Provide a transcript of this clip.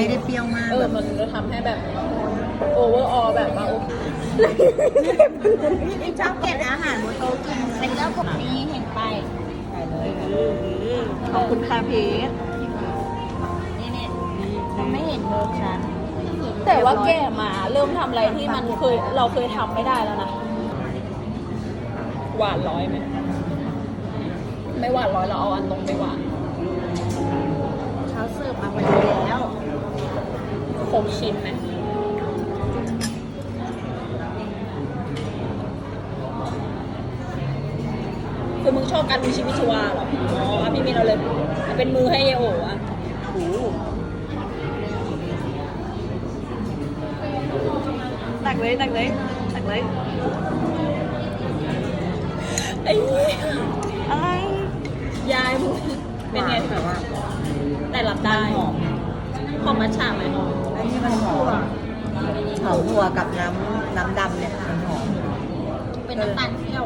ไม่ได้เปรี้ยวมากเออแบบมันจะทำให้แบบโอเวอร์ออแบบว่าโอเคชอบเก็บอาหารบนโต๊ะกินเป็นเจ้าผมนี้เห็นไปขอบคุณค่ะพีทนี่เนี่ยมันไม่เห็นเบอร์ฉัน แต่ว่าแกมาเริ่มทำอะไรที่มันเคยเราเคยทำไม่ได้แล้วนะ หวานร้อยไหม ไม่หวานร้อยเราเอาอันตรงไปหวาน เขาเสิร์ฟมาพอดีแล้ว ครบชิ้นไหมคือมึงชอบการมีชีวิตชีวาเหรอ อ๋ออะพี่มินเอาเลยเอาเป็นมือให้เยโออะตักเลยตักเลยตักเลยไอ้เหี้ยอะไรยายมึงเป็นไงแบบว่า แต่รับได้หอมหอมมัทฉะไหมแล้ว นี่มันหอมหอมหัวกับน้ำน้ำดำเนี่ยมันหอมเป็นน้ำตาลเปรี้ยว